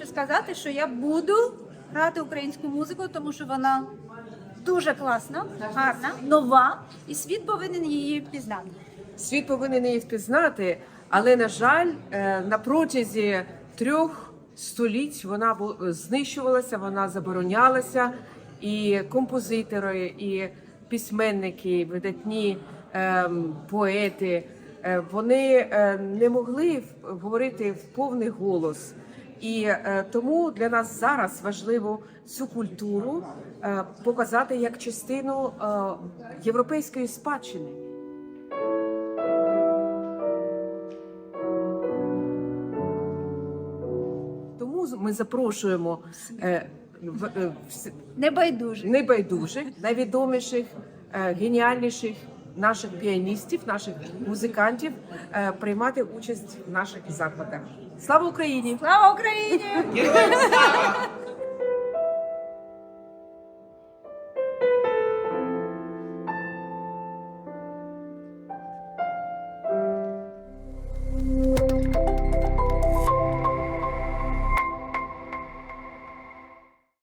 хочу сказати, що я буду грати українську музику, тому що вона дуже класна, гарна, нова, і світ повинен її пізнати. Світ повинен її впізнати, але на жаль, е, на протязі трьох століть вона знищувалася, вона заборонялася, і композитори, і письменники, видатні ем, поети. е, Вони е, не могли говорити в повний голос, і е, тому для нас зараз важливо цю культуру е, показати як частину е, європейської спадщини. Тому ми запрошуємо Небайдуже. небайдужих, найвідоміших, геніальніших наших піаністів, наших музикантів е, приймати участь в наших закладах. Слава Україні! Слава Україні! Героям